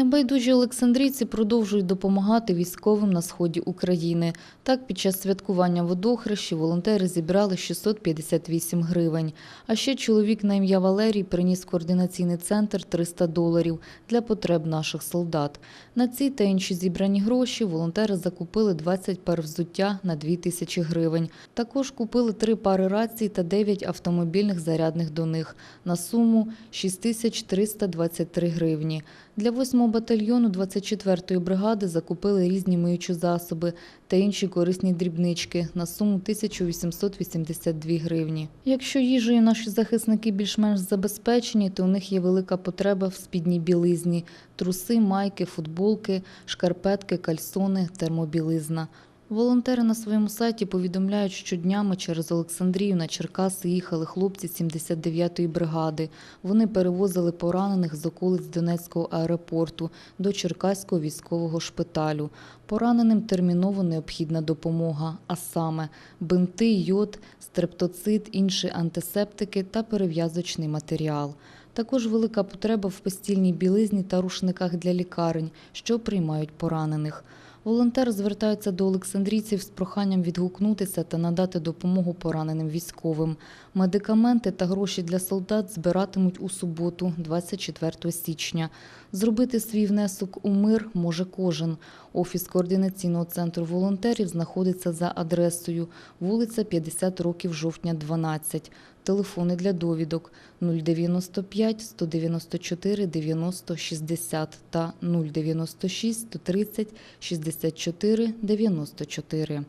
Небайдужі олександрійці продовжують допомагати військовим на сході України. Так, під час святкування водохрещі волонтери зібрали 658 гривень. А ще чоловік на ім'я Валерій приніс координаційний центр 300 доларів для потреб наших солдат. На ці та інші зібрані гроші волонтери закупили 20 пар взуття на 2 тисячі гривень. Також купили три пари рацій та 9 автомобільних зарядних до них на суму 6323 гривні. Для 8-го батальйону 24-ї бригади закупили різні миючі засоби та інші корисні дрібнички на суму 1882 гривні. Якщо їжею наші захисники більш-менш забезпечені, то у них є велика потреба в спідній білизні – труси, майки, футболки, шкарпетки, кальсони, термобілизна. Волонтери на своєму сайті повідомляють, що днями через Олександрію на Черкаси їхали хлопці 79-ї бригади. Вони перевозили поранених з околиць Донецького аеропорту до Черкаського військового шпиталю. Пораненим терміново необхідна допомога, а саме бинти, йод, стрептоцит, інші антисептики та перев'язочний матеріал. Також велика потреба в постільній білизні та рушниках для лікарень, що приймають поранених. Волонтери звертаються до олександрійців з проханням відгукнутися та надати допомогу пораненим військовим. Медикаменти та гроші для солдат збиратимуть у суботу, 24 січня. Зробити свій внесок у мир може кожен. Офіс координаційного центру волонтерів знаходиться за адресою вулиця 50 років жовтня, 12. Телефони для довідок 095 194 90 60 та 096 130 64 94.